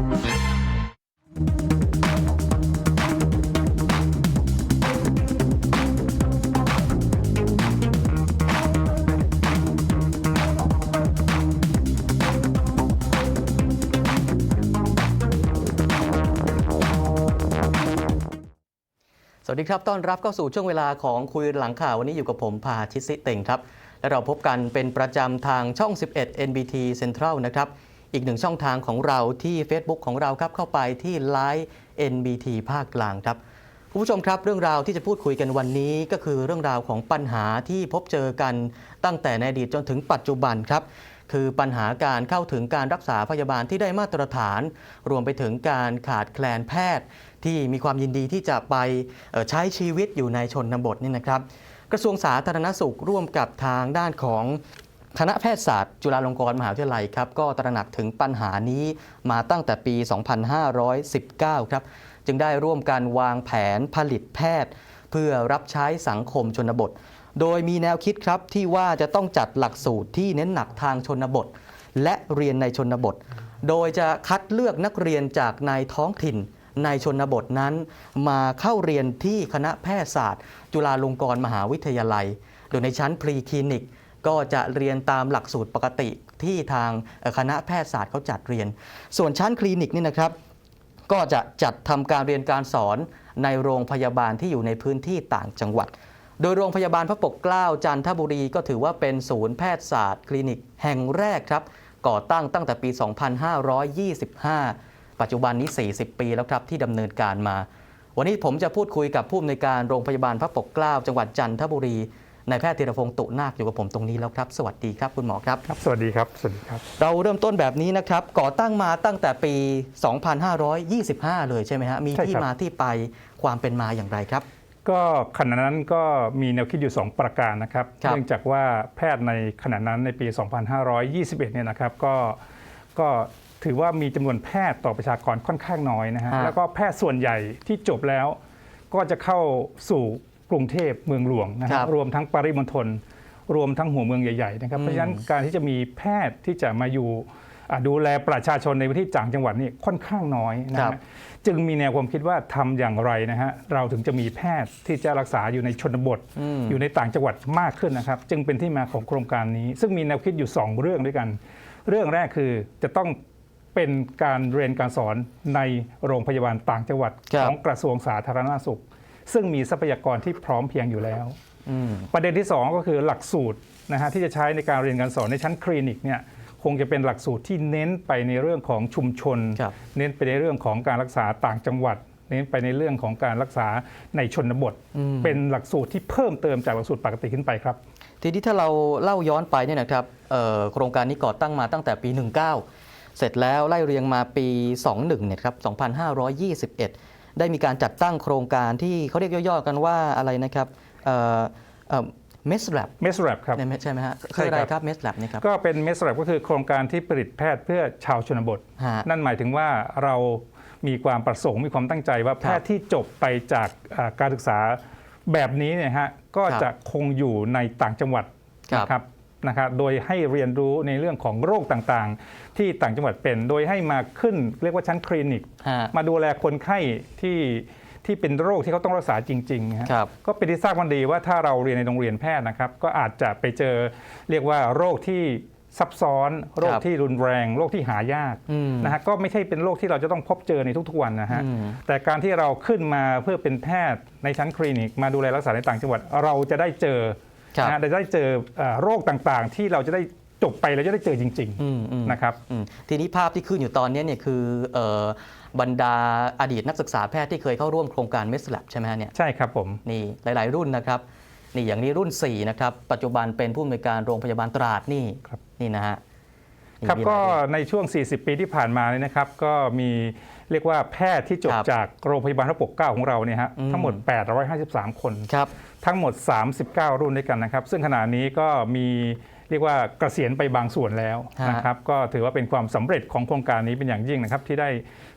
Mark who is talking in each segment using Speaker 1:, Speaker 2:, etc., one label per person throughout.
Speaker 1: สวัสดีครับต้อนรับเข้าสู่ช่วงเวลาของคุยหลังข่าววันนี้อยู่กับผมพาชิตสิเต็งครับ และเราพบกันเป็นประจำทางช่อง 11 NBT Central นะครับ อีกหนึ่งช่องทางของเราที่ Facebook ของเราครับเข้าไปที่ Line NBT ภาคกลางครับคุณผู้ชมครับเรื่องราวที่จะพูดคุยกันวันนี้ก็คือเรื่องราวของปัญหาที่พบเจอกันตั้งแต่ในอดีตจนถึงปัจจุบันครับคือปัญหาการเข้าถึงการรักษาพยาบาลที่ได้มาตรฐาน รวมไปถึงการขาดแคลนแพทย์ ที่มีความยินดีที่จะไปใช้ชีวิตอยู่ในชนบทนี่นะครับ กระทรวงสาธารณสุขร่วมกับทางด้านของ คณะแพทยศาสตร์จุฬาลงกรณ์มหาวิทยาลัยครับก็ตระหนักถึงปัญหานี้มาตั้งแต่ปี 2519 ครับ จึงได้ร่วมกันวางแผนผลิตแพทย์ เพื่อรับใช้สังคมชนบท โดยมีแนวคิดครับที่ว่าจะต้องจัดหลักสูตรที่เน้นหนักทางชนบท และเรียนในชนบท โดยจะคัดเลือกนักเรียนจากในท้องถิ่นในชนบทนั้น มาเข้าเรียนที่คณะแพทยศาสตร์ จุฬาลงกรณ์มหาวิทยาลัย โดยในชั้นพรีคลินิก ก็จะเรียนตามหลักสูตรปกติที่ทางคณะแพทยศาสตร์เขาจัดเรียน ส่วนชั้นคลินิกนี่นะครับก็จะจัดทำการเรียนการสอนในโรงพยาบาลที่อยู่ในพื้นที่ต่างจังหวัด โดยโรงพยาบาลพระปกเกล้าจันทบุรีก็ถือว่าเป็นศูนย์แพทยศาสตร์คลินิกแห่งแรกครับ ก่อตั้งตั้งแต่ปี 2525 ปัจจุบันนี้ 40 ปีแล้วครับที่ดำเนินการมา วันนี้ผมจะพูดคุยกับผู้อำนวยการโรงพยาบาลพระปกเกล้าจังหวัดจันทบุรี นายแพทย์ธีรพงศ์ตุนาคอยู่กับผมตรงนี้แล้วครับ สวัสดีครับคุณหมอครับ
Speaker 2: ครับ สวัสดีครับ สวัสดีครับ
Speaker 1: เราเริ่มต้นแบบนี้นะครับ ก่อตั้งมาตั้งแต่ปี 2525 เลยใช่ไหมฮะ มี
Speaker 2: ใช่ครับ
Speaker 1: ที่มาที่ไปความเป็นมาอย่างไรครับ
Speaker 2: ก็ขณะนั้นก็มีแนวคิดอยู่ 2 ประการนะครับ
Speaker 1: ครับ
Speaker 2: เนื่องจากว่าแพทย์ในขณะนั้นในปี 2521 เนี่ยนะครับก็ก็ถือว่ามีจำนวนแพทย์ต่อประชากรค่อนข้างน้อยนะฮะ
Speaker 1: ฮะ
Speaker 2: แล้วก็แพทย์ส่วนใหญ่ที่จบแล้ว ก็จะเข้าสู่ กรุงเทพเมืองหลวงนะค
Speaker 1: ค
Speaker 2: รั
Speaker 1: รั
Speaker 2: บบรวมทั้งปริมณฑลรวมทั้งหัวเมืองใหญ่ๆนะครับ
Speaker 1: อืม
Speaker 2: เพราะฉะนั้นการที่จะมีแพทย์ที่จะมาอยู่อะดูแลประชาชนในพื้นที่ต่างจังหวัดนี่ค่อนข้างน้อยนะ
Speaker 1: ครั
Speaker 2: ฮะ
Speaker 1: บ
Speaker 2: จึงมีแนวความคิดว่าทำอย่างไรนะฮะเราถึงจะมีแพทย์ที่จะรักษาอยู่ในชนบท
Speaker 1: อืม
Speaker 2: อยู่ในต่างจังหวัดมากขึ้นนะครับ จึงเป็นที่มาของโครงการนี้ ซึ่งมีแนวคิดอยู่ 2 เรื่องด้วยกัน เรื่องแรกคือจะต้องเป็นการเรียนการสอนในโรงพยาบาลต่างจังหวัด
Speaker 1: ครับ
Speaker 2: ของกระทรวงสาธารณสุข ซึ่งมีทรัพยากรที่พร้อมเพรียงอยู่แล้ว
Speaker 1: อืม
Speaker 2: ประเด็นที่ 2 ก็คือหลักสูตรนะฮะที่จะใช้ในการเรียนการสอนในชั้นคลินิกเนี่ยคงจะเป็นหลักสูตรที่เน้นไปในเรื่องของชุมชน
Speaker 1: ครับ
Speaker 2: เน้นไปในเรื่องของการรักษาต่างจังหวัด เน้นไปในเรื่องของการรักษาในชนบท
Speaker 1: อืม
Speaker 2: เป็นหลักสูตรที่เพิ่มเติมจากหลักสูตรปกติขึ้นไปครับ
Speaker 1: ทีนี้ถ้าเราเล่าย้อนไปเนี่ยนะครับเอ่อโครงการนี้ก่อตั้งมาตั้งแต่ปี 19 เสร็จแล้วไล่เรียงมาปี 21เนี่ยครับ2521 ได้มีการจัดตั้งโครงการที่เขาเรียกย่อๆกันว่าอะไรนะครับเอ่อเอ่อ m e s l a b
Speaker 2: เมสแรปครับ
Speaker 1: ใช่ไหมฮะ
Speaker 2: ใช่
Speaker 1: คืออะไร
Speaker 2: ครับ
Speaker 1: ครับ m e s l a b นี่ครับ
Speaker 2: ก็เป็นเมสแรปก็คือโครงการที่ผลิตแพทย์เพื่อชาวชนบท
Speaker 1: ฮะ
Speaker 2: นั่นหมายถึงว่าเรามีความประสงค์มีความตั้งใจว่าแพทย์ที่จบไปจากอ่าการศึกษาแบบนี้เนี่ยฮะก็
Speaker 1: ครับ
Speaker 2: จะคงอยู่ในต่างจังหวัด
Speaker 1: ครับ
Speaker 2: นะครับ นะครับโดยให้เรียนรู้ในเรื่องของโรคต่างๆ ที่ต่างจังหวัดเป็น โดยให้มาขึ้นเรียกว่าชั้นคลินิก
Speaker 1: ฮะ
Speaker 2: มาดูแลคนไข้ที่ที่เป็นโรคที่เขาต้องรักษาจริงๆฮะ
Speaker 1: ครับ
Speaker 2: ก็เป็นที่ทราบกันดีว่าถ้าเราเรียนในโรงเรียนแพทย์นะครับ ก็อาจจะไปเจอเรียกว่าโรคที่ซับซ้อน โรคที่รุนแรง โรคที่หายาก
Speaker 1: อืม
Speaker 2: นะฮะก็ไม่ใช่เป็นโรคที่เราจะต้องพบเจอในทุกๆวันนะฮะ
Speaker 1: อืม
Speaker 2: แต่การที่เราขึ้นมาเพื่อเป็นแพทย์ในชั้นคลินิก มาดูแลรักษาในต่างจังหวัดเราจะได้เจอ
Speaker 1: ครับ
Speaker 2: นะฮะได้เจอเอ่อโรคต่างๆ ที่เราจะได้จบไปแล้วจะได้เจอจริง
Speaker 1: อืมอืม
Speaker 2: ๆนะครับ
Speaker 1: อืมทีนี้ภาพที่ขึ้นอยู่ตอนนี้เนี่ยคือเอ่อบรรดาอดีตนักศึกษาแพทย์ที่เคยเข้าร่วมโครงการ m e s l a b ใช่ไหมฮะเนี่ย
Speaker 2: ใช่ครับผม
Speaker 1: นี่หลาย ๆ รุ่นนะครับนี่อย่างนี้รุ่น 4 นะครับ ปัจจุบันเป็นผู้อำนวยการโรงพยาบาลตราดนี่
Speaker 2: ครับ
Speaker 1: นี่นะฮะนี่
Speaker 2: ครับ
Speaker 1: มีห
Speaker 2: ก็
Speaker 1: ลายรุ่น
Speaker 2: ในช่วง 40 ปีที่ผ่านมาเนี่ยนะครับ ก็มี เรียกว่าแพทย์ที่จบ
Speaker 1: ครับ
Speaker 2: จากโรงพยาบาลพระปกเกล้าของเราเนี่ยฮะ
Speaker 1: อืม
Speaker 2: ทั้งหมด 853 คน
Speaker 1: ครับ
Speaker 2: ทั้งหมด 39 รุ่นด้วยกันนะครับ ซึ่งขณะนี้ก็มีเรียกว่าเกษียณไปบางส่วนแล้ว
Speaker 1: ฮะ
Speaker 2: นะครับ ก็ถือว่าเป็นความสำเร็จของโครงการนี้เป็นอย่างยิ่งนะครับ ที่ได้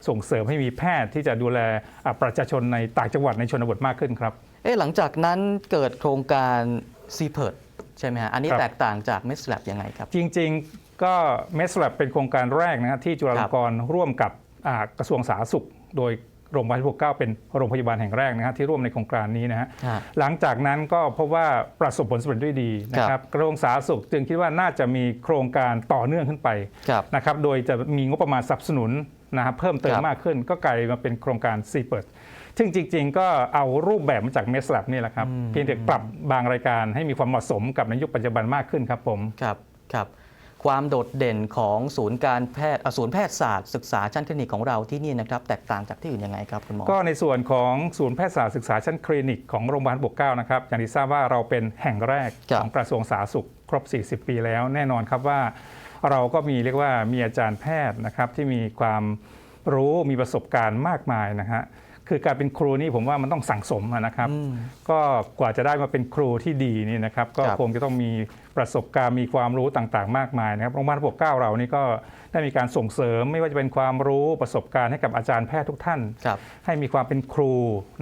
Speaker 2: ส่งเสริมให้มีแพทย์ที่จะดูแลอะประชาชนในต่างจังหวัดในชนบทมากขึ้นครับ
Speaker 1: เอ๊ะหลังจากนั้นเกิดโครงการ c p e r t ใช่ไหมฮะ อันนี้
Speaker 2: ครับ
Speaker 1: แตกต่างจาก m e s l a b ยังไงครับ
Speaker 2: จริงๆ ก็เมสลับเป็นโครงการแรกนะครับที่จุฬาลงกรณ์ร่วมกับอ่า กระทรวงสาธารณสุข โดยโรงพยาบาลพระปกเกล้าเป็นโรงพยาบาลแห่งแรกนะฮะที่ร่วมในโครงการนี้นะฮะ
Speaker 1: ฮะ
Speaker 2: หลังจากนั้นก็พบว่าประสบผลสำเร็จด้วยดีนะค
Speaker 1: ครั
Speaker 2: รับบกระทรวงสาธารณสุขจึงคิดว่าน่าจะมีโครงการต่อเนื่องขึ้นไป
Speaker 1: ครับ
Speaker 2: นะครับโดยจะมีงบประมาณสนับสนุนนะครับเพิ่มเติม
Speaker 1: ครับ
Speaker 2: มากขึ้นก็กลายมาเป็นโครงการซีเปิดซึ่งจริง ๆ ก็เอารูปแบบมาจากเมสลับนี่แหละครับเพียงแต่ปรับบางรายการให้มีความเหมาะสมกับในยุคปัจจุบันมากขึ้นครับผม
Speaker 1: ครับครับ ความโดดเด่นของศูนย์การแพทย์อะศูนย์แพทยศาสตร์ศึกษาชั้นคลินิกของเราที่นี่นะครับแตกต่างจากที่อื่นยังไงครับคุณหมอ
Speaker 2: ก็ในส่วนของศูนย์แพทยศาสตร์ศึกษาชั้นคลินิกของโรงพยาบาลปกเกล้านะครับอย่างที่ทราบว่าเราเป็นแห่งแรก
Speaker 1: ครับ
Speaker 2: ของกระทรวงสาธารณสุขครบ 40 ปีแล้ว แน่นอนครับว่า เราก็มีเรียกว่ามีอาจารย์แพทย์นะครับที่มีความรู้มีประสบการณ์มากมายนะฮะคือการเป็นครูนี่ผมว่ามันต้องสั่งสมอะนะครับ
Speaker 1: อืม
Speaker 2: ก็กว่าจะได้มาเป็นครูที่ดีนี่นะครับ ก็
Speaker 1: ครับ
Speaker 2: คงจะต้องมี ประสบการณ์มีความรู้ต่างๆ มากมายนะครับโรงพยาบาลปกเก้าเรานี่ก็ ได้มีการส่งเสริมไม่ว่าจะเป็นความรู้ประสบการณ์ให้กับอาจารย์แพทย์ทุกท่าน
Speaker 1: ครับ
Speaker 2: ให้มีความเป็นครู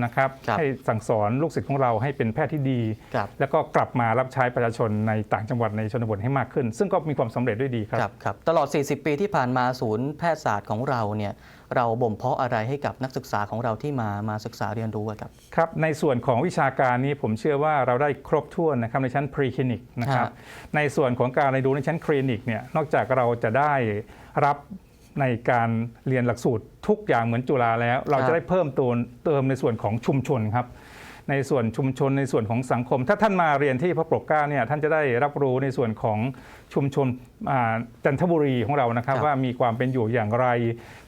Speaker 2: นะครับ
Speaker 1: ครับ
Speaker 2: ให้สั่งสอนลูกศิษย์ของเราให้เป็นแพทย์ที่ดี
Speaker 1: ครับ
Speaker 2: แล้วก็กลับมารับใช้ประชาชนในต่างจังหวัดในชนบทให้มากขึ้น ซึ่งก็มีความสำเร็จด้วยดีครับ
Speaker 1: ครับครับตลอด 40 ปีที่ผ่านมาศูนย์แพทยศาสตร์ของเราเนี่ยเราบ่มเพาะอะไรให้กับนักศึกษาของเราที่มามาศึกษาเรียนรู้อะครับ
Speaker 2: ครับในส่วนของวิชาการนี้ผมเชื่อว่าเราได้ครบถ้วนนะครับในชั้นพรีคลินิกนะครับ
Speaker 1: ฮะ
Speaker 2: ในส่วนของการเรียนรู้ในชั้นคลินิกเนี่ยนอกจากเราจะได้ รับในการเรียนหลักสูตรทุกอย่างเหมือนจุฬาแล้ว เราจะได้เพิ่มตัวเติมในส่วนของชุมชนครับ ในส่วนชุมชนในส่วนของสังคม ถ้าท่านมาเรียนที่พระปกเกล้าเนี่ยท่านจะได้รับรู้ในส่วนของชุมชนอ่าจันทบุรีของเรานะครับ
Speaker 1: ครับ
Speaker 2: ว่ามีความเป็นอยู่อย่างไร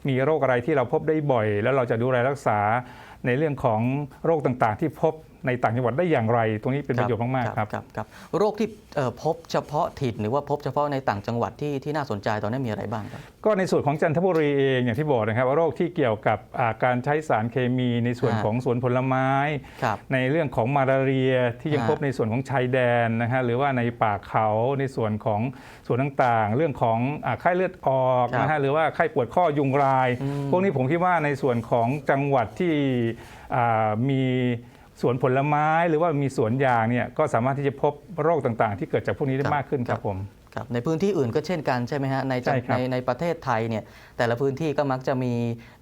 Speaker 2: มีโรคอะไรที่เราพบได้บ่อย แล้วเราจะดูแลรักษาในเรื่องของโรคต่างๆ ที่พบ ในต่างจังหวัดได้อย่างไร ตรงนี้เป็นประโยชน์มากๆครับ
Speaker 1: ครับครับโรคที่เอ่อพบเฉพาะถิ่นหรือว่าพบเฉพาะในต่างจังหวัดที่ที่น่าสนใจตอนนี้มีอะไรบ้างครับ
Speaker 2: ก็ในส่วนของจันทบุรีเองอย่างที่บอกนะครับว่าโรคที่เกี่ยวกับอ่าการใช้สารเคมีในส่วน
Speaker 1: ฮะ
Speaker 2: ของสวนผลไม้
Speaker 1: ครับ
Speaker 2: ในเรื่องของมาลาเรียที่ยัง
Speaker 1: ฮะ
Speaker 2: พบในส่วนของชายแดนนะฮะหรือว่าในป่าเขาในส่วนของส่วนต่างๆ เรื่องของอาไข้เลือดออก
Speaker 1: ครับ
Speaker 2: นะฮะหรือว่าไข้ปวดข้อยุงลาย
Speaker 1: อืม
Speaker 2: พวกนี้ผมคิดว่าในส่วนของจังหวัดที่อ่ามี สวนผลไม้หรือว่ามีสวนยางเนี่ยก็สามารถที่จะพบโรคต่างๆ ที่เกิดจากพวกนี้ได้มากขึ้นครับผม
Speaker 1: ครับในพื้นที่อื่นก็เช่นกันใช่ไหมฮะในจัง
Speaker 2: ใช่ครับ
Speaker 1: ในในประเทศไทยเนี่ยแต่ละพื้นที่ก็มักจะมี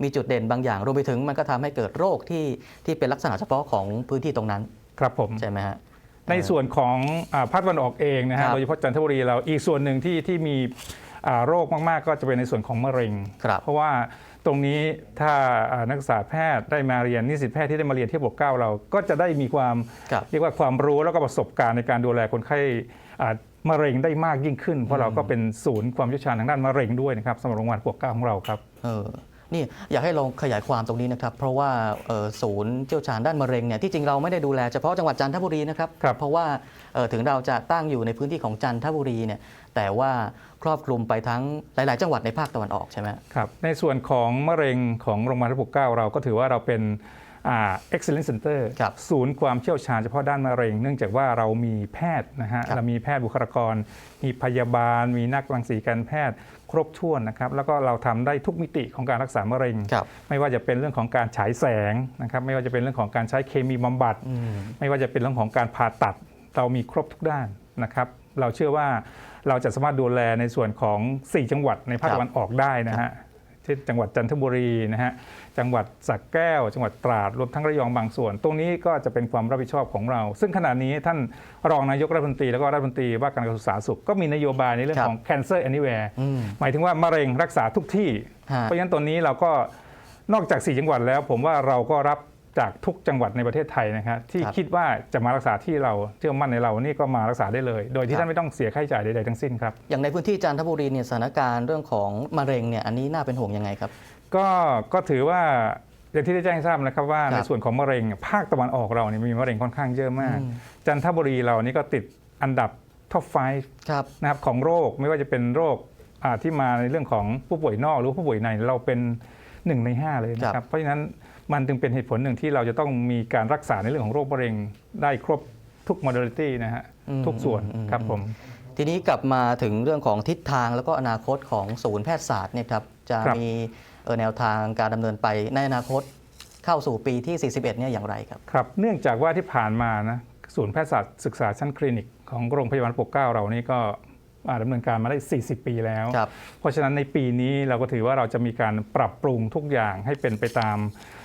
Speaker 1: มีจุดเด่นบางอย่างรวมไปถึงมันก็ทำให้เกิดโรคที่ที่เป็นลักษณะเฉพาะของพื้นที่ตรงนั้น
Speaker 2: ครับผม
Speaker 1: ใช่ไหมฮะ
Speaker 2: ในส่วนของอาภาคตะวันออกเองนะ
Speaker 1: ครั
Speaker 2: ฮะ
Speaker 1: บ
Speaker 2: โดยเฉพาะจันทบุรีเราอีกส่วนหนึ่งที่ที่มีอ่าโรคมาก ๆ ก็จะเป็นในส่วนของมะเร็ง
Speaker 1: ครับ
Speaker 2: เพราะว่า ตรงนี้ถ้าอ่านักศึกษาแพทย์ได้มาเรียนนิสิตแพทย์ที่ได้มาเรียนที่ปกเกล้าเราก็จะได้มีความ
Speaker 1: ครับ
Speaker 2: เรียกว่าความรู้แล้วก็ประสบการณ์ในการดูแลคนไข้อ่ามะเร็งได้มากยิ่งขึ้น เพราะเราก็เป็นศูนย์ความเชี่ยวชาญทางด้านมะเร็งด้วยนะครับสำหรับโรงพยาบาลปกเกล้าของเราครับ
Speaker 1: เออนี่อยากให้ลองขยายความตรงนี้นะครับ เพราะว่าเอ่อศูนย์เชี่ยวชาญด้านมะเร็งเนี่ยที่จริงเราไม่ได้ดูแลเฉพาะจังหวัดจันทบุรีนะครับ
Speaker 2: ครับ
Speaker 1: เพราะว่าเอ่อถึงเราจะตั้งอยู่ในพื้นที่ของจันทบุรีเนี่ย แต่ว่าครอบคลุมไปทั้งหลาย ๆ จังหวัดในภาคตะวันออกใช่ไหม
Speaker 2: ครับ ในส่วนของมะเร็งของโรงพยาบาลพระปกเกล้าเราก็ถือว่าเราเป็นอ่า excellent center
Speaker 1: ครับ
Speaker 2: ศูนย์ความเชี่ยวชาญเฉพาะด้านมะเร็ง เนื่องจากว่าเรามีแพทย์นะฮะ
Speaker 1: ครับ
Speaker 2: เรามีแพทย์บุคลากร มีพยาบาล มีนักรังสีการแพทย์ครบถ้วนนะครับ แล้วก็เราทำได้ทุกมิติของการรักษามะเร็ง
Speaker 1: ครับ
Speaker 2: ไม่ว่าจะเป็นเรื่องของการฉายแสงนะครับ ไม่ว่าจะเป็นเรื่องของการใช้เคมีบำบัด
Speaker 1: อืม
Speaker 2: ไม่ว่าจะเป็นเรื่องของการผ่าตัด เรามีครบทุกด้านนะครับ เราเชื่อว่า เราจะสามารถดูแลในส่วนของ 4 จังหวัดในภาค
Speaker 1: ครับ
Speaker 2: ตะวันออกได้นะฮะเช่นจังหวัดจันทบุรีนะฮะจังหวัดสระแก้ว จังหวัดตราดรวมทั้งระยองบางส่วน ตรงนี้ก็จะเป็นความรับผิดชอบของเรา ซึ่งขณะนี้ท่านรองนายกรัฐมนตรีแล้วก็รัฐมนตรีว่าการกระทรวงสาธารณสุขก็มีนโยบายในเรื่อง
Speaker 1: ครับ
Speaker 2: ของ cancer anywhere
Speaker 1: อืม
Speaker 2: หมายถึงว่ามะเร็งรักษาทุกที่
Speaker 1: ฮะ
Speaker 2: เพราะฉะนั้นตอนนี้เราก็นอกจาก 4 จังหวัดแล้ว ผมว่าเราก็รับ จากทุกจังหวัดในประเทศไทยนะครับที่
Speaker 1: ครับ
Speaker 2: คิดว่าจะมารักษาที่เราเชื่อมั่นในเรานี่ก็มารักษาได้เลย โดย
Speaker 1: ครั
Speaker 2: ที่
Speaker 1: บ
Speaker 2: ท่านไม่ต้องเสียค่าใช้จ่ายใดๆทั้งสิ้นครับ
Speaker 1: อย่างในพื้นที่จันทบุรีเนี่ยสถานการณ์เรื่องของมะเร็งเนี่ยอันนี้น่าเป็นห่วงยังไงครับ
Speaker 2: ก็ก็ถือว่าอย่างที่ได้แจ้งให้ทราบนะครับว่า
Speaker 1: ครับ
Speaker 2: ในส่วนของมะเร็งภาคตะวันออกเราเนี่ยมีมะเร็งค่อนข้างเยอะมาก
Speaker 1: อืม
Speaker 2: จันทบุรีเรานี่ก็ติดอันดับท็อปไฟ
Speaker 1: ครับ
Speaker 2: นะครับของโรคไม่ว่าจะเป็นโรคอ่าที่มาในเรื่องของผู้ป่วยนอกหรือผู้ป่วยในเราเป็นหนึ่งในห้าเลยนะครับ เพราะฉะนั้น มันจึงเป็นเหตุผลหนึ่งที่เราจะต้องมีการรักษาในเรื่องของโรคมะเร็งได้ครบทุก modality นะฮะ
Speaker 1: อืม
Speaker 2: ทุกส่วน
Speaker 1: อืม
Speaker 2: ครับผม
Speaker 1: ทีนี้กลับมาถึงเรื่องของทิศทางแล้วก็อนาคตของศูนย์แพทยศาสตร์เนี่ยครับจะ
Speaker 2: ครับ
Speaker 1: มีเอ่อแนวทางการดำเนินไปในอนาคตเข้าสู่ปีที่ 41 เนี่ยอย่างไรครับ
Speaker 2: ครับ เนื่องจากว่าที่ผ่านมานะศูนย์แพทยศาสตร์ศึกษาชั้นคลินิกของโรงพยาบาลปกเกล้าเรานี่ก็อ่าดำเนินการมาได้ 40 ปีแล้ว
Speaker 1: ครับ
Speaker 2: เพราะฉะนั้นในปีนี้เราก็ถือว่าเราจะมีการปรับปรุงทุกอย่างให้เป็นไปตามอ่า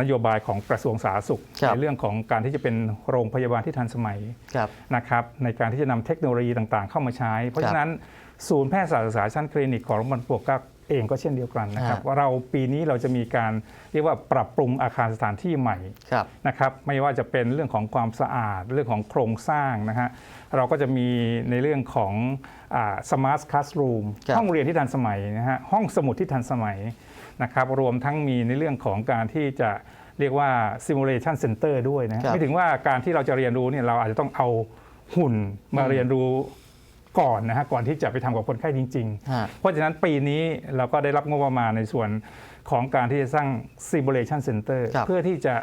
Speaker 2: นโยบายของกระทรวงสาธารณสุข
Speaker 1: ครับ
Speaker 2: ในเรื่องของการที่จะเป็นโรงพยาบาลที่ทันสมัย
Speaker 1: ครับ
Speaker 2: นะครับในการที่จะนำเทคโนโลยีต่างๆ เข้ามาใช้ เพราะฉะนั้นศูนย์แพทยศาสตร์ศึกษาชั้นคลินิกของโรงพยาบาลปลวกเกล้าเองก็เช่นเดียวกันนะครับ
Speaker 1: ฮะ
Speaker 2: ว่าเราปีนี้เราจะมีการเรียกว่าปรับปรุงอาคารสถานที่ใหม่
Speaker 1: ครับ
Speaker 2: นะครับไม่ว่าจะเป็นเรื่องของความสะอาดเรื่องของโครงสร้างนะฮะเราก็จะมีในเรื่องของสมาร์ทคลาสรูม
Speaker 1: ครับ
Speaker 2: ห้องเรียนที่ทันสมัยนะฮะห้องสมุดที่ทันสมัย นะครับรวมทั้งมีในเรื่องของการที่จะเรียกว่า simulation center ด้วยนะฮะ
Speaker 1: ครับ
Speaker 2: ไม่ถึงว่าการที่เราจะเรียนรู้เนี่ยเราอาจจะต้องเอาหุ่นมา
Speaker 1: อืม
Speaker 2: เรียนรู้ก่อนนะฮะก่อนที่จะไปทำกับคนไข้จริงๆ
Speaker 1: ฮะ
Speaker 2: เพราะฉะนั้นปีนี้เราก็ได้รับงบประมาณในส่วนของการที่จะสร้าง simulation center
Speaker 1: ครับ
Speaker 2: เพื่อที่จะ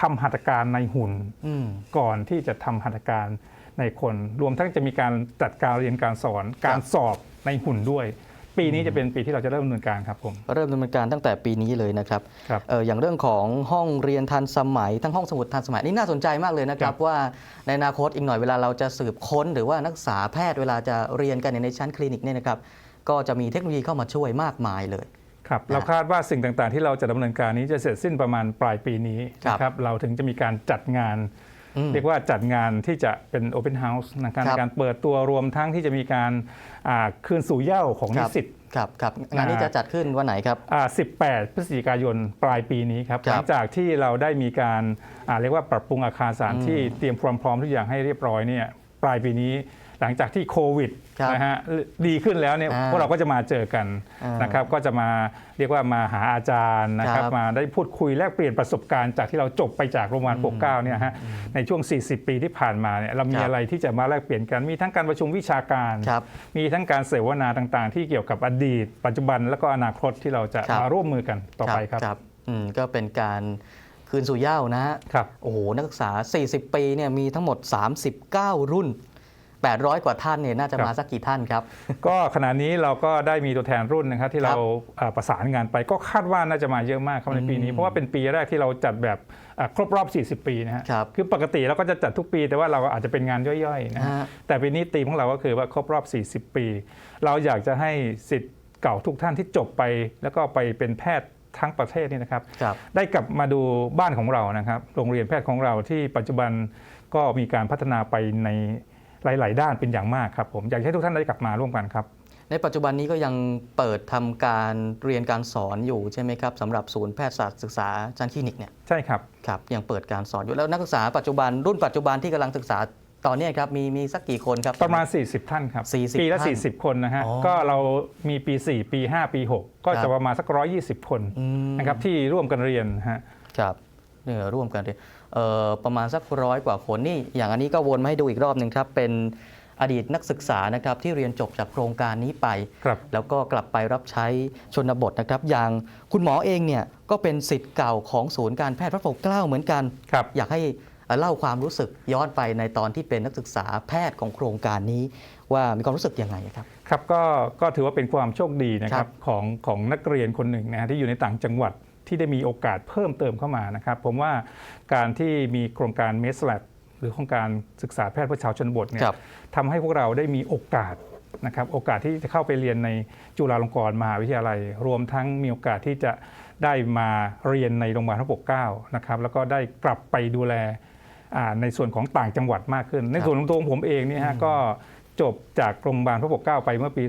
Speaker 2: ทำหัตถการในหุ่น
Speaker 1: อืม
Speaker 2: ก่อนที่จะทำหัตถการในคน รวมทั้งจะมีการจัดการเรียนการสอนการสอบในหุ่นด้วย ปีนี้จะเป็นปีที่เราจะเริ่มดำเนินการครับผม
Speaker 1: เริ่มดำเนินการตั้งแต่ปีนี้เลยนะครับ
Speaker 2: ครับ
Speaker 1: เอออย่างเรื่องของห้องเรียนทันสมัย ทั้งห้องสมุดทันสมัยนี่น่าสนใจมากเลยนะครั
Speaker 2: ครับบ
Speaker 1: ว่าในอนาคตอีกหน่อยเวลาเราจะสืบค้น หรือว่านักศึกษาแพทย์เวลาจะเรียนกันในชั้นคลินิกเนี่ยนะครับก็จะมีเทคโนโลยีเข้ามาช่วยมากมายเลย
Speaker 2: ครับ
Speaker 1: นะ
Speaker 2: เราคาดว่าสิ่งต่างๆ ที่เราจะดำเนินการนี้จะเสร็จสิ้นประมาณปลายปีนี้
Speaker 1: ครับ
Speaker 2: นะครับเราถึงจะมีการจัดงาน
Speaker 1: อืม
Speaker 2: เรียกว่าจัดงานที่จะเป็น Open House นะครับ
Speaker 1: ค
Speaker 2: ใน
Speaker 1: รับ
Speaker 2: การเปิดตัวรวมทั้งที่จะมีการอ่าคืนสู่เหย้าของ
Speaker 1: ค
Speaker 2: นิ
Speaker 1: รับ
Speaker 2: สิต
Speaker 1: ครับครับงานนี้
Speaker 2: อ่า
Speaker 1: จะจัดขึ้นวันไหนครับ
Speaker 2: อ่า18 พฤศจิกายนปลายปีนี้ครับ
Speaker 1: ครั
Speaker 2: ห
Speaker 1: บ
Speaker 2: ลังจากที่เราได้มีการอ่าเรียกว่าปรับปรุงอาคารสถานที่เตรียมความพร้อมทุกอย่างให้เรียบร้อยเนี่ยปลายปีนี้ หลังจากที่โควิด
Speaker 1: ครับ
Speaker 2: นะฮะดีขึ้นแล้วเนี่ย
Speaker 1: อ่า
Speaker 2: พวกเราก็จะมาเจอกัน
Speaker 1: อ่าน
Speaker 2: นะครับก็จะมาเรียกว่ามาหาอาจารย์นะครับ
Speaker 1: ครับ
Speaker 2: มาได้พูดคุยแลกเปลี่ยนประสบการณ์จากที่เราจบไปจากโรงพยาบาลปกเกล้าเนี่ยฮะในช่วง 40 ปีที่ผ่านมาเนี่ยเรามี
Speaker 1: ครับ
Speaker 2: อะไรที่จะมาแลกเปลี่ยนกันมีทั้งการประชุมวิชาการ
Speaker 1: ครับ
Speaker 2: มีทั้งการเสวนาต่างๆ ที่เกี่ยวกับอดีต ปัจจุบันแล้วก็อนาคตที่เราจะ
Speaker 1: ครับ
Speaker 2: มาร่วมมือกันต่อไปครับ
Speaker 1: ครับอืมก็เป็นการคืนสู่เหย้านะฮะ
Speaker 2: ครับ
Speaker 1: โอ้โหนักศึกษา 40 ปีเนี่ยมีทั้งหมด 39 รุ่น 800 กว่าท่านเนี่ยน่าจะ
Speaker 2: ครับ
Speaker 1: มาสักกี่ท่านครับ
Speaker 2: ก็ขณะนี้เราก็ได้มีตัวแทนรุ่นนะครับที่เราเอ่อประสานงานไปก็คาดว่าน่าจะมาเยอะมากครับในปีนี้ เพราะว่าเป็นปีแรกที่เราจัดแบบเอ่อครบรอบ 40 ปีนะฮะ
Speaker 1: ครับ
Speaker 2: คือปกติเราก็จะจัดทุกปี แต่ว่าเราอาจจะเป็นงานย่อยๆนะฮะ
Speaker 1: ฮะ
Speaker 2: แต่ปีนี้ธีมของเราก็คือว่าครบรอบ 40 ปี เราอยากจะให้สิทธิ์เก่าทุกท่านที่จบไป แล้วก็ไปเป็นแพทย์ทั้งประเทศนี่นะครับ
Speaker 1: ครับ
Speaker 2: ได้กลับมาดูบ้านของเรานะครับ โรงเรียนแพทย์ของเราที่ปัจจุบันก็มีการพัฒนาไปใน หลาย ๆ ด้านเป็นอย่างมากครับผมอยากให้ทุกท่านได้กลับมาร่วมกันครับ
Speaker 1: ในปัจจุบันนี้ก็ยังเปิดทำการเรียนการสอนอยู่ใช่ไหมครับสำหรับศูนย์แพทยศาสตร์ศึกษาชั้นคลินิกเนี่ย
Speaker 2: ใช่ครับ
Speaker 1: ครับยังเปิดการสอนอยู่แล้วนักศึกษาปัจจุบันรุ่นปัจจุบันที่กำลังศึกษาตอนเนี้ยครับมีมีสักกี่คนครับ
Speaker 2: ประมาณ 40 ท่านครับ
Speaker 1: 40
Speaker 2: ปีละ
Speaker 1: ท่าน
Speaker 2: 40 คนนะฮะ
Speaker 1: อ๋อ
Speaker 2: ก็เรามีปี 4 ปี 5 ปี 6 ก็
Speaker 1: ครั
Speaker 2: จะ
Speaker 1: บ
Speaker 2: ประมาณสัก 120 คน
Speaker 1: อืม
Speaker 2: นะครับที่ร่วมกันเรียนฮะ
Speaker 1: ครับเนี่ย ร่วมกันเรียนเอ่อประมาณสักร้อยกว่าคนนี่อย่างอันนี้ก็วนมาให้ดูอีกรอบหนึ่งครับ เป็นอดีตนักศึกษานะครับที่เรียนจบจากโครงการนี้ไป
Speaker 2: ครับ
Speaker 1: แล้วก็กลับไปรับใช้ชนบทนะครับ อย่างคุณหมอเองเนี่ยก็เป็นสิทธิ์เก่าของศูนย์การแพทย์พระปกเกล้าเหมือนกัน
Speaker 2: ครับ
Speaker 1: อยากให้เล่าความรู้สึกย้อนไปในตอนที่เป็นนักศึกษาแพทย์ของโครงการนี้ ว่ามีความรู้สึกยังไงครับ
Speaker 2: ครับก็ก็ถือว่าเป็นความโชคดีนะค
Speaker 1: ครั
Speaker 2: รับบของของนักเรียนคนหนึ่งนะฮะที่อยู่ในต่างจังหวัด ที่ได้มีโอกาสเพิ่มเติมเข้ามานะครับ ผมว่าการที่มีโครงการเมสแลบหรือโครงการศึกษาแพทย์เพื่อชาวชนบทเนี่ย
Speaker 1: ครับ
Speaker 2: ทำให้พวกเราได้มีโอกาสนะครับโอกาสที่จะเข้าไปเรียนในจุฬาลงกรณ์มหาวิทยาลัย รวมทั้งมีโอกาสที่จะได้มาเรียนในโรงพยาบาลพระปกเกล้านะครับแล้วก็ได้กลับไปดูแลอ่าในส่วนของต่างจังหวัดมากขึ้น ในส่วนของตัวผมเองเนี่ยฮะก็จบจากโรงพยาบาลพระปกเกล้าไปเมื่อปี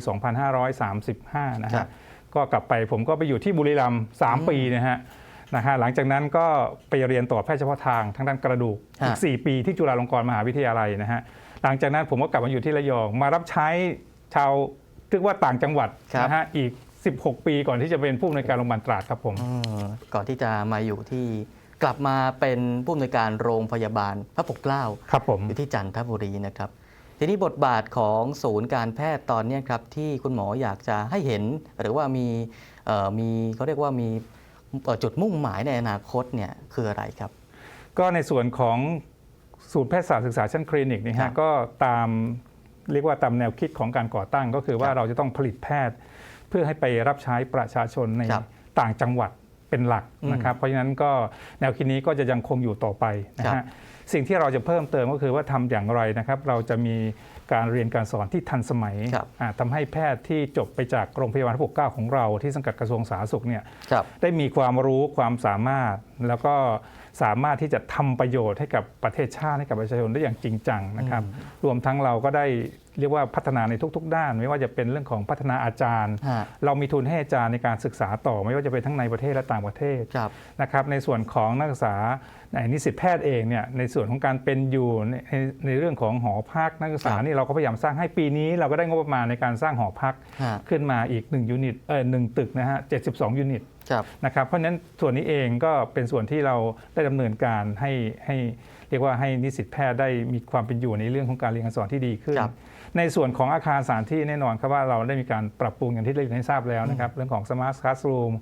Speaker 2: 2535 นะ
Speaker 1: ครั
Speaker 2: ฮะ
Speaker 1: บ
Speaker 2: ก็กลับไปผมก็ไปอยู่ที่บุรีรัมย์3ปีนะฮะนะฮะหลังจากนั้นก็ไปเรียนต่อแพทย์เฉพาะทางทางด้านกระดูกอีก
Speaker 1: ฮะ
Speaker 2: 4ปีที่จุฬาลงกรณ์มหาวิทยาลัยนะฮะหลังจากนั้นผมก็กลับมาอยู่ที่ระยอง มารับใช้ชาวทึกว่าต่างจังหวัด
Speaker 1: ครับ
Speaker 2: นะฮะอีก 16 ปีก่อนที่จะเป็นผู้อำนวยการโรงพยาบาลตราดครับผม
Speaker 1: อืมก่อนที่จะมาอยู่ที่กลับมาเป็นผู้อำนวยการโรงพยาบาลพระปกเกล้า
Speaker 2: ครับผม
Speaker 1: อยู่ที่จันทบุรีนะครับ ทีนี้บทบาทของศูนย์การแพทย์ตอนเนี้ยครับที่คุณหมออยากจะให้เห็น หรือว่ามีเอ่อมีเขาเรียกว่ามีเอ่อจุดมุ่งหมายในอนาคตเนี่ยคืออะไรครับ
Speaker 2: ก็ในส่วนของศูนย์แพทยศาสตร์ศึกษาชั้นคลินิกนี่
Speaker 1: ครั
Speaker 2: ฮะ
Speaker 1: บ
Speaker 2: ก็ตามเรียกว่าตามแนวคิดของการก่อตั้ง ก็คือว่า
Speaker 1: ครับ
Speaker 2: เราจะต้องผลิตแพทย์ เพื่อให้ไปรับใช้ประชาชนใน
Speaker 1: ครับ
Speaker 2: ต่างจังหวัดเป็นหลัก
Speaker 1: อืม
Speaker 2: นะครับ เพราะฉะนั้นก็แนวคิดนี้ก็จะยังคงอยู่ต่อไปนะ
Speaker 1: ครั
Speaker 2: ฮะ
Speaker 1: บ
Speaker 2: สิ่งที่เราจะเพิ่มเติมก็คือว่าทำอย่างไรนะครับ เราจะมีการเรียนการสอนที่ทันสมัย
Speaker 1: ครับ
Speaker 2: อ่าทำให้แพทย์ที่จบไปจากโรงพยาบาลพระปกเกล้าของเราที่สังกัดกระทรวงสาธารณสุขเนี่ย
Speaker 1: ครับ
Speaker 2: ได้มีความรู้ความสามารถแล้วก็ สามารถที่จะทำประโยชน์ให้กับประเทศชาติให้กับประชาชนได้อย่างจริงจังนะครับรวมทั้งเราก็ได้เรียกว่าพัฒนาในทุก ๆ ด้าน ไม่ว่าจะเป็นเรื่องของพัฒนาอาจารย์
Speaker 1: ฮะ
Speaker 2: เรามีทุนให้อาจารย์ในการศึกษาต่อ ไม่ว่าจะเป็นทั้งในประเทศและต่างประเทศ
Speaker 1: ครับ
Speaker 2: นะครับในส่วนของนักศึกษาในนิสิตแพทย์เองเนี่ยในส่วนของการเป็นอยู่ในในในเรื่องของหอพักนักศึกษา
Speaker 1: ครับ
Speaker 2: นี่เราก็พยายามสร้างให้ปีนี้ เราก็ได้งบประมาณในการสร้างหอพัก
Speaker 1: ฮะ
Speaker 2: ขึ้นมาอีก1ยูนิตเออหนึ่งตึกนะฮะ72ยูนิต
Speaker 1: ครับ
Speaker 2: นะครับเพราะฉะนั้นส่วนนี้เองก็เป็นส่วนที่เราได้ดำเนินการให้ให้เรียกว่าให้นิสิตแพทย์ได้มีความเป็นอยู่ในเรื่องของการเรียนการสอนที่ดีขึ้น
Speaker 1: ครับ
Speaker 2: ในส่วนของอาคารสถานที่แน่นอนครับว่าเราได้มีการปรับปรุงอย่างที่ได้เรียนให้ทราบแล้วนะครับเรื่องของ Smart Classroom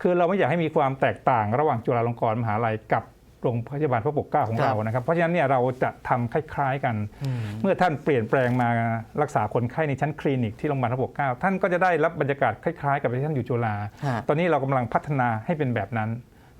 Speaker 2: คือเราไม่อยากให้มีความแตกต่างระหว่างจุฬาลงกรณ์มหาลัยกับ โรงพยาบาลพระปกเกล้าของ
Speaker 1: ครับ
Speaker 2: เรานะครับ เพราะฉะนั้นเนี่ยเราจะทำคล้าย ๆกัน
Speaker 1: อืม
Speaker 2: เมื่อท่านเปลี่ยนแปลงมารักษาคนไข้ในชั้นคลินิกที่โรงพยาบาลพระปกเกล้าท่านก็จะได้รับบรรยากาศคล้ายๆ กับที่ท่านอยู่จุฬา
Speaker 1: ฮะ
Speaker 2: ตอนนี้เรากำลังพัฒนาให้เป็นแบบนั้น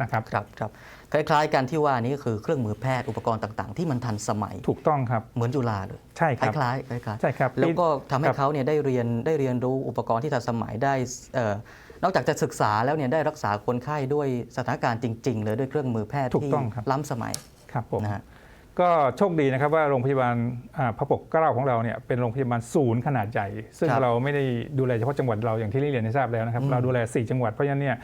Speaker 2: นะครับ
Speaker 1: ครับครับคล้ายๆ กันที่ว่านี้ก็คือเครื่องมือแพทย์อุปกรณ์ต่างๆ ที่มันทันสมัย
Speaker 2: ถูกต้องครับ
Speaker 1: เหมือนจุฬาเลย
Speaker 2: ใช่
Speaker 1: ค
Speaker 2: ครับ
Speaker 1: ล้ายๆคล้ายๆ
Speaker 2: ใช่ครับ
Speaker 1: แล้วก็ทำให้
Speaker 2: ครับ
Speaker 1: เขาเนี่ยได้เรียนได้เรียนรู้อุปกรณ์ที่ทันสมัยได้เอ่อ นอกจากจะศึกษาแล้วเนี่ยได้รักษาคนไข้ด้วยสถานการณ์จริง ๆ เลยด้วยเครื่องมือแพทย์
Speaker 2: ถูก
Speaker 1: ที่
Speaker 2: ต้องครับ
Speaker 1: ล้ำสมัย
Speaker 2: ครับผม
Speaker 1: นะฮะ
Speaker 2: ก็โชคดีนะครับว่าโรงพยาบาลอ่าพระปกเกล้าของเราเนี่ยเป็นโรงพยาบาลศูนย์ขนาดใหญ่ซึ่ง
Speaker 1: ครับ
Speaker 2: เราไม่ได้ดูแลเฉพาะจังหวัดเราอย่างที่เรียนให้ทราบแล้วนะครับ
Speaker 1: อืม
Speaker 2: เราดูแล 4 จังหวัดเพราะฉะนั้นเนี่ย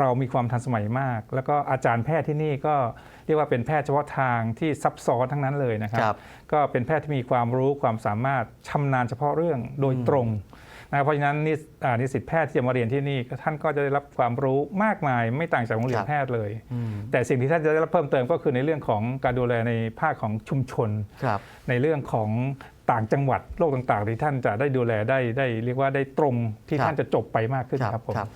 Speaker 2: เรามีความทันสมัยมาก แล้วก็อาจารย์แพทย์ที่นี่ก็เรียกว่าเป็นแพทย์เฉพาะทางที่ซับซ้อนทั้งนั้นเลยนะครับ
Speaker 1: ครับ
Speaker 2: ก็เป็นแพทย์ที่มีความรู้ความสามารถชำนาญเฉพาะเรื่องโดยตรง นะครับเพราะฉะนั้นนิสอ่านิสิตแพทย์ที่จะมาเรียนที่นี่ท่านก็จะได้รับความรู้มากมาย ไม่ต่างจากโรงเรีย
Speaker 1: ครั
Speaker 2: น
Speaker 1: บ
Speaker 2: แพทย์เลย
Speaker 1: อืม
Speaker 2: แต่สิ่งที่ท่านจะได้รับเพิ่มเติมก็คือในเรื่องของการดูแลในภาคของชุมชน
Speaker 1: ครับ
Speaker 2: ในเรื่องของต่างจังหวัดโรคต่างๆ ที่ท่านจะได้ดูแลได้ได้เรียกว่าได้ตรงที่
Speaker 1: ครับ
Speaker 2: ท่านจะจบไปมากขึ้นครับผม
Speaker 1: ครับ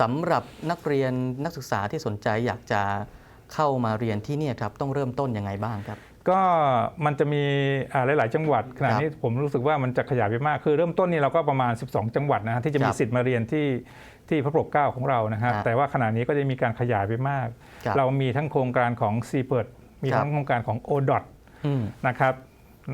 Speaker 1: สำหรับนักเรียนนักศึกษาที่สนใจอยากจะเข้ามาเรียนที่เนี่ยครับต้องเริ่มต้นยังไงบ้างครับ
Speaker 2: ก็มันจะมีอ่าหลาย ๆ จังหวัดขณะนี้ผมรู้สึกว่ามันจะขยายไปมากคือเริ่มต้นนี่เราก็ประมาณ 12 จังหวัดนะฮะที่จะมี
Speaker 1: ครับ
Speaker 2: สิทธิ์มาเรียนที่ที่พระปกเกล้าของเรานะฮะ
Speaker 1: ครับ
Speaker 2: แต่ว่าขณะนี้ก็จะมีการขยายไปมาก
Speaker 1: ครับ
Speaker 2: เรามีทั้งโครงการของ c ีเปิดมี
Speaker 1: ครับ
Speaker 2: ทั้งโครงการของ o d o t
Speaker 1: อืม
Speaker 2: นะครับ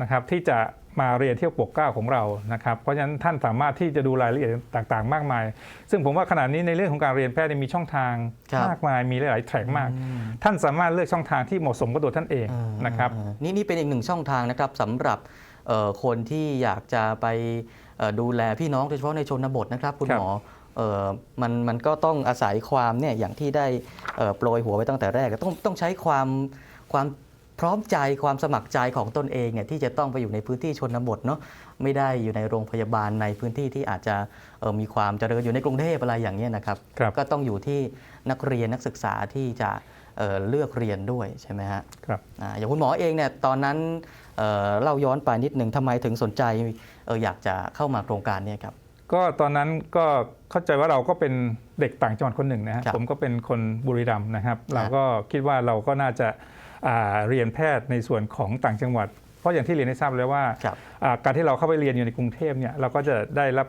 Speaker 2: นะครับที่จะมาเรียนเที่ยวปกเกล้าของเรานะครับเพราะฉะนั้นท่านสามารถที่จะดูรายละเอียดต่างๆ มากมาย ซึ่งผมว่าขณะนี้ในเรื่องของการเรียนแพทย์เนี่ยมีช่องทาง
Speaker 1: ครับ
Speaker 2: มากมายมีหลายๆแทร็กมาก
Speaker 1: อืม
Speaker 2: ท่านสามารถเลือกช่องทางที่เหมาะสมกับตัวท่านเอง
Speaker 1: อ่า
Speaker 2: นะครับ
Speaker 1: อ่านี่นี่เป็นอีกหนึ่งช่องทางนะครับสำหรับเอ่อคนที่อยากจะไปเอ่อดูแลพี่น้องโดยเฉพาะในชนบทนะครับ คุณ
Speaker 2: ครับ
Speaker 1: หมอเอ่อมันมันก็ต้องอาศัยความเนี่ยอย่างที่ได้เอ่อโปรยหัวไว้ตั้งแต่แรกต้องต้องใช้ความความ พร้อมใจความสมัครใจของตนเองเนี่ยที่จะต้องไปอยู่ในพื้นที่ชนบทเนาะไม่ได้อยู่ในโรงพยาบาลในพื้นที่ที่อาจจะเอ่อมีความเจริญอยู่ในกรุงเทพอะไรอย่างเงี้ยนะครับ
Speaker 2: ครับ
Speaker 1: ก็ต้องอยู่ที่นักเรียนนักศึกษาที่จะเอ่อเลือกเรียนด้วยใช่ไหมฮะ
Speaker 2: ครับ
Speaker 1: อ่าอย่างคุณหมอเองเนี่ยตอนนั้นเอ่อเล่าย้อนไปนิดหนึ่งทำไมถึงสนใจเอออยากจะเข้ามาโครงการเนี่ยครับ
Speaker 2: ก็ตอนนั้นก็เข้าใจว่าเราก็เป็นเด็กต่างจังหวัดคนหนึ่งนะฮะ
Speaker 1: ครับ
Speaker 2: ผมก็เป็นคนบุรีรัมย์นะครับ
Speaker 1: ครับ
Speaker 2: เราก็คิดว่าเราก็น่าจะอ่า เรียนแพทย์ในส่วนของต่างจังหวัด เพราะอย่างที่เรียนให้ทราบแล้วว่า
Speaker 1: ครับ
Speaker 2: อ่า การที่เราเข้าไปเรียนอยู่ในกรุงเทพเนี่ยเราก็จะได้รับ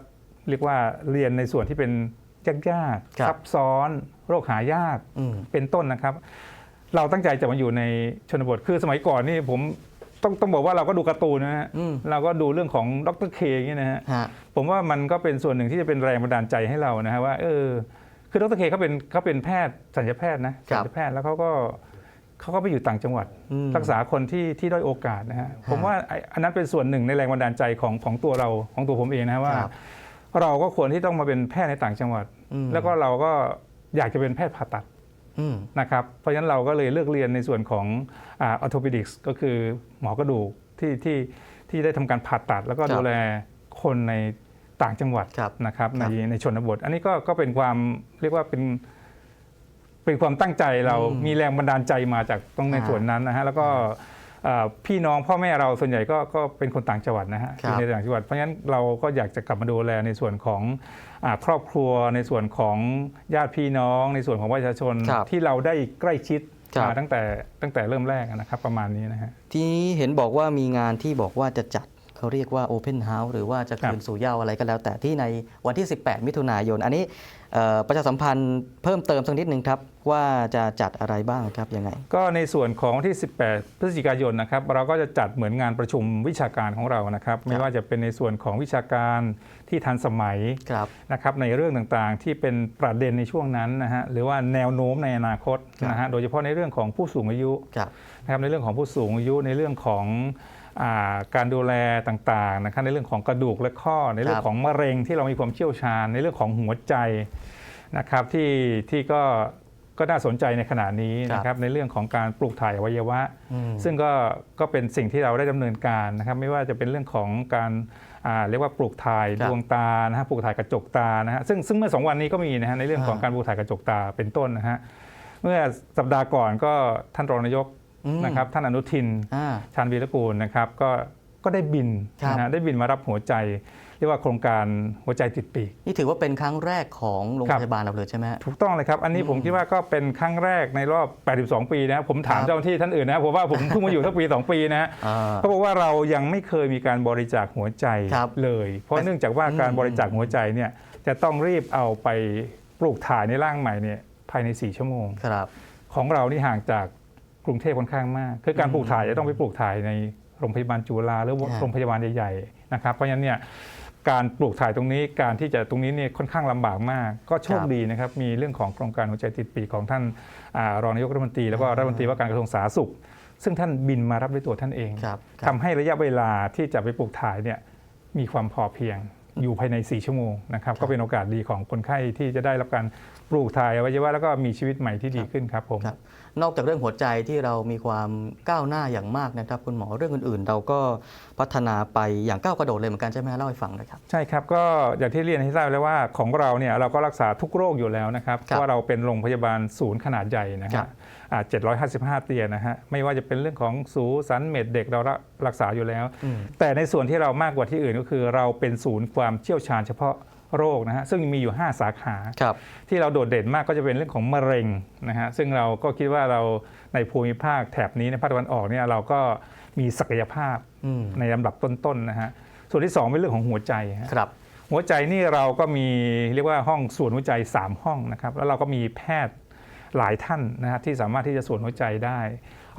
Speaker 2: เรียกว่าเรียนในส่วนที่เป็นยาก
Speaker 1: ครับ
Speaker 2: ๆซับซ้อน โรคหายาก
Speaker 1: อืม
Speaker 2: เป็นต้นนะครับ เราตั้งใจจะมาอยู่ในชนบทคือสมัยก่อนนี่ผมต้องต้องบอกว่าเราก็ดูการ์ตูนนะฮะ
Speaker 1: อืม
Speaker 2: เราก็ดูเรื่องของดรเคอย่างเงี้ยนะฮะ
Speaker 1: ฮะ
Speaker 2: ผมว่ามันก็เป็นส่วนหนึ่งที่จะเป็นแรงบันดาลใจให้เรานะฮะว่าเออคือดรเคเขาเป็นเขาเป็นแพทย์สัญญาแพทย์นะ
Speaker 1: ครั
Speaker 2: สั
Speaker 1: บ
Speaker 2: ญญาแพทย์แล้วเขาก็ เขาก็ไปอยู่ต่างจังหวัด
Speaker 1: อืม
Speaker 2: รักษาคนที่ที่ด้อยโอกาสนะฮะผมว่าไอ้อันนั้นเป็นส่วนหนึ่งในแรงบันดาลใจของของตัวเราของตัวผมเองนะฮะว่า
Speaker 1: ครับ
Speaker 2: เราก็ควรที่ต้องมาเป็นแพทย์ในต่างจังหวัด
Speaker 1: อืม
Speaker 2: แล้วก็เราก็อยากจะเป็นแพทย์ผ่าตัด
Speaker 1: อืม
Speaker 2: นะครับเพราะฉะนั้นเราก็เลยเลือกเรียนในส่วนของออโท p ิดิกส์ก็คือหมอกระดูกที่ที่ที่ได้ทำการผ่าตัด แล้วก็
Speaker 1: ครับ
Speaker 2: ดูแลคนในต่างจังหวัด
Speaker 1: ครับ
Speaker 2: นะครับ
Speaker 1: ค
Speaker 2: ใน
Speaker 1: รับ
Speaker 2: ในชนบท อันนี้ก็ก็เป็นความเรียกว่าเป็น เป็นความตั้งใจเรา
Speaker 1: อืม
Speaker 2: มีแรงบันดาลใจมาจากตรงใน
Speaker 1: อ่า
Speaker 2: ส่วนนั้นนะฮะแล้วก็เอ่อพี่น้องพ่อแม่เราส่วนใหญ่ก็ก็เป็นคนต่างจังหวัดนะฮะ
Speaker 1: ครับ
Speaker 2: อยู่ในต่างจังหวัด เพราะฉะนั้นเราก็อยากจะกลับมาดูแลในส่วนของอาครอบครัวในส่วนของญาติพี่น้อง ในส่วนของประชาชน
Speaker 1: ครับ
Speaker 2: ที่เราได้ใกล้ชิด
Speaker 1: ครับ
Speaker 2: มาตั้งแต่ตั้งแต่เริ่มแรกนะครับประมาณนี้นะฮะ
Speaker 1: ทีนี้เห็นบอกว่ามีงานที่บอกว่าจะจัดเขาเรียกว่า Open House หรือว่าจะ
Speaker 2: ครับ
Speaker 1: คืนสู่เยาว์อะไรก็แล้ว แต่ที่ในวันที่ 18 มิถุนายน อันนี้เอ่อ ประชาสัมพันธ์เพิ่มเติมสักนิดนึงครับ ว่าจะจัดอะไรบ้างครับยังไง
Speaker 2: ก็ในส่วนของวันที่ 18 พฤศจิกายนนะครับเราก็จะจัดเหมือนงานประชุมวิชาการของเรานะครับ ไม่ว่าจะเป็นในส่วนของวิชาการที่ทันสมัย
Speaker 1: ครับ
Speaker 2: นะครับในเรื่องต่างๆ ที่เป็นประเด็นในช่วงนั้นนะฮะหรือว่าแนวโน้มในอนาคต
Speaker 1: ครับ
Speaker 2: นะฮะโดยเฉพาะในเรื่องของผู้สูงอายุ
Speaker 1: ครับ
Speaker 2: นะครับในเรื่องของผู้สูงอายุในเรื่องของอา การดูแลต่างๆนะครับในเรื่องของกระดูกและข้อ ในเรื่อ
Speaker 1: ครั
Speaker 2: ง
Speaker 1: บ
Speaker 2: ของมะเร็งที่เรามีความเชี่ยวชาญ ในเรื่องของหัวใจนะครับที่ที่ก็ก็น่าสนใจในขณะนี้นะครับในเรื่องของการปลูกถ่ายอวัยวะ
Speaker 1: อืม
Speaker 2: ซึ่งก็ก็เป็นสิ่งที่เราได้ดำเนินการนะครับไม่ว่าจะเป็นเรื่องของการอ่าเรียกว่าปลูกถ่าย
Speaker 1: ครับ
Speaker 2: ดวงตานะฮะปลูกถ่ายกระจกตานะฮะซึ่งซึ่งเมื่อสองวันนี้ก็มีนะฮะในเรื่องของ
Speaker 1: อ่า
Speaker 2: การปลูกถ่ายกระจกตาเป็นต้นนะฮะเมื่อสัปดาห์ก่อนก็ท่านรองนายก
Speaker 1: อืม
Speaker 2: นะครับท่านอนุทิน
Speaker 1: อ่า
Speaker 2: ชาญวีรกูลนะครับก็ก็ได้บิน
Speaker 1: ครับ
Speaker 2: นะฮะได้บินมารับหัวใจ เรียกว่าโครงการหัวใจติดปีก
Speaker 1: นี่ถือว่าเป็นครั้งแรกของโรง
Speaker 2: ครับ
Speaker 1: พยาบาลเราเลยใช่ไหมฮะ
Speaker 2: ถูกต้องเลยครับ อันนี้ผมคิดว่าก็เป็นครั้งแรกในรอบ 82 ปีนะผมถาม
Speaker 1: ครับ
Speaker 2: เจ้าหน้าที่ท่านอื่นนะผมว่าผมเพิ่งมาอยู่สักปี 2 ปีนะ
Speaker 1: อ่า
Speaker 2: เขาบอกว่าเรายังไม่เคยมีการบริจาคหัวใจ
Speaker 1: ครับ
Speaker 2: เลย เพราะเนื่องจากว่าการ
Speaker 1: อืม
Speaker 2: บริจาคหัวใจเนี่ยจะต้องรีบเอาไปปลูกถ่ายในร่างใหม่เนี่ยภายใน 4 ชั่วโมง
Speaker 1: ครับ
Speaker 2: ของเรานี่ห่างจาก กรุงเทพค่อนข้างมาก คือการ
Speaker 1: อืม
Speaker 2: ปลูกถ่ายจะต้องไปปลูกถ่ายในโรงพยาบาลจุฬาหรือว่า
Speaker 1: ฮะ
Speaker 2: โรงพยาบาลใหญ่ๆนะครับ เพราะฉะนั้นเนี่ยการปลูกถ่ายตรงนี้การที่จะตรงนี้เนี่ยค่อนข้างลำบากมาก ก็โชคดีนะครับ มีเรื่องของโครงการหัวใจติดปีกของท่านอารองนายกรัฐมนตรี แล้วก็รัฐมนตรีว่าการกระทรวงสาธารณสุข ซึ่งท่านบินมารับด้วยตัวท่านเอง
Speaker 1: ครับค
Speaker 2: ทำ
Speaker 1: รับ
Speaker 2: ให้ระยะเวลาที่จะไปปลูกถ่ายเนี่ยมีความพอเพียงอยู่ภายใน 4 ชั่วโมงนะครับ
Speaker 1: ครับ
Speaker 2: ก็เป็นโอกาสดีของคนไข้ที่จะได้รับการปลูกถ่ายอวัยวะแล้วก็มีชีวิตใหม่ที่ดีขึ้นครับผม
Speaker 1: ครับนอกจากเรื่องหัวใจที่เรามีความก้าวหน้าอย่างมากนะครับ คุณหมอเรื่องอื่น ๆ เราก็พัฒนาไปอย่างก้าวกระโดดเลยเหมือนกันใช่ไหมฮะเล่าให้ฟังหนะครับ
Speaker 2: ใช่ครับก็อย่างที่เรียนให้ทราบแล้วว่าของเราเนี่ยเราก็รักษาทุกโรคอยู่แล้วนะครับเพ
Speaker 1: ครับ
Speaker 2: ราะว่าเราเป็นโรงพยาบาลศูนย์ขนาดใหญ่นะ
Speaker 1: ครั
Speaker 2: ฮะ
Speaker 1: บ
Speaker 2: อ่า755 เตียงนะฮะไม่ว่าจะเป็นเรื่องของสูสันเม็ดเด็กเรารักษาอยู่แล้ว
Speaker 1: อืม
Speaker 2: แต่ในส่วนที่เรามากกว่าที่อื่นก็คือ เราเป็นศูนย์ความเชี่ยวชาญเฉพาะ โรคนะฮะซึ่งมีอยู่ 5 สาขา
Speaker 1: ครับ
Speaker 2: ที่เราโดดเด่นมากก็จะเป็นเรื่องของมะเร็งนะฮะซึ่งเราก็คิดว่าเราในภูมิภาคแถบนี้ในภาคตะวันออกเนี่ยเราก็มีศักยภาพ
Speaker 1: อืม
Speaker 2: ในลำดับต้นๆนะฮะส่วนที่ 2 เป็นเรื่องของหัวใจฮะ
Speaker 1: ครับ
Speaker 2: หัวใจนี่เราก็มีเรียกว่าห้องส่วนหัวใจ 3 ห้องนะครับแล้วเราก็มีแพทย์หลายท่านนะฮะที่สามารถที่จะส่วนหัวใจได้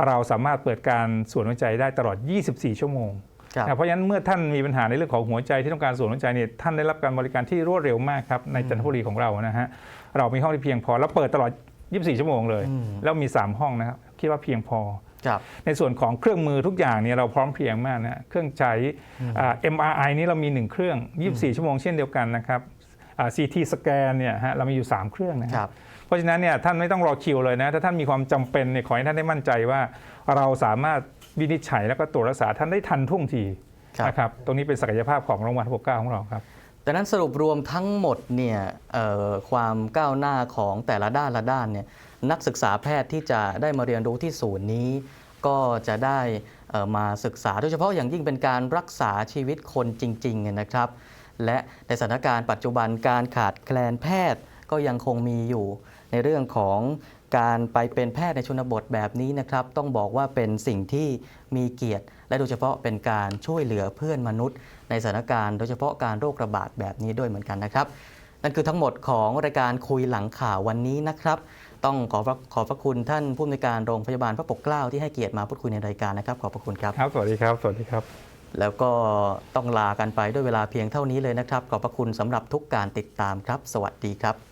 Speaker 2: เราสามารถเปิดการส่วนหัวใจได้ตลอด 24 ชั่วโมง
Speaker 1: ครับ
Speaker 2: นะ เพราะฉะนั้นเมื่อท่านมีปัญหาในเรื่องของหัวใจที่ต้องการส่วนหัวใจเนี่ยท่านได้รับการบริการที่รวดเร็วมากครับในจันทบุรีของเรานะฮะเรามีห้องที่เพียงพอแล้วเปิดตลอด 24 ชั่วโมงเลย
Speaker 1: อืม
Speaker 2: แล้วมี 3 ห้องนะครับคิดว่าเพียงพอ
Speaker 1: ครับ
Speaker 2: ในส่วนของเครื่องมือทุกอย่างเนี่ยเราพร้อมเพรียงมากนะเครื่องใช้อ่า MRI นี้เรามี 1 เครื่อง 24 ชั่วโมงเช่นเดียวกันนะครับอ่า CT สแกนเนี่ยฮะเรามีอยู่ 3 เครื่องนะฮะ
Speaker 1: ครับ
Speaker 2: เพราะฉะนั้นเนี่ยท่านไม่ต้องรอคิวเลยนะถ้าท่านมีความจำเป็นเนี่ยขอให้ท่านได้มั่นใจว่าเราสามารถ วินิจฉัยแล้วก็ตรวจรักษาท่านได้ทันท่วงที
Speaker 1: ครับ
Speaker 2: นะครับตรงนี้เป็นศักยภาพของโรงพยาบาลพระปกเกล้าของเราครับ
Speaker 1: ดังนั้นสรุปรวมทั้งหมดเนี่ยเอ่อความก้าวหน้าของแต่ละด้านละด้านเนี่ยนักศึกษาแพทย์ที่จะได้มาเรียนรู้ที่ศูนย์นี้ ก็จะได้เอ่อมาศึกษาโดยเฉพาะอย่างยิ่งเป็นการรักษาชีวิตคนจริงๆนะครับ และในสถานการณ์ปัจจุบันการขาดแคลนแพทย์ก็ยังคงมีอยู่ในเรื่องของ การไปเป็นแพทย์ในชนบทแบบนี้นะครับ ต้องบอกว่าเป็นสิ่งที่มีเกียรติ และโดยเฉพาะเป็นการช่วยเหลือเพื่อนมนุษย์ ในสถานการณ์โดยเฉพาะการโรคระบาดแบบนี้ด้วยเหมือนกันนะครับ นั่นคือทั้งหมดของรายการคุยหลังข่าววันนี้นะครับ ต้องขอพระขอบพระคุณท่านผู้อำนวยการโรงพยาบาลพระปกเกล้าที่ให้เกียรติมาพูดคุยในรายการนะครับ ขอบพระคุณครับ
Speaker 2: ครับ สวัสดีครับ สวัสดีครับ
Speaker 1: แล้วก็ต้องลากันไปด้วยเวลาเพียงเท่านี้เลยนะครับ ขอบพระคุณสำหรับทุกการติดตามครับ สวัสดีครับ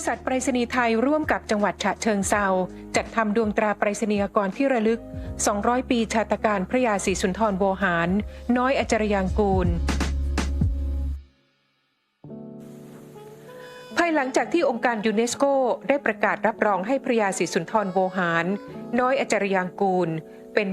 Speaker 3: ริษัทไปรษณีย์ไทยร่วมกับจังหวัดฉะเชิงเซาจัดทำดวงตราไปรษณียกรที่ระลึก 200 ปีชาตการพระยาศรีสุนทรโวหาร น้อยอจรยางกูล ภายหลังจากที่องค์การยูเนสโกได้ประกาศรับรองให้พระยาศรีสุนทรโวหาร น้อยอจรยางกูล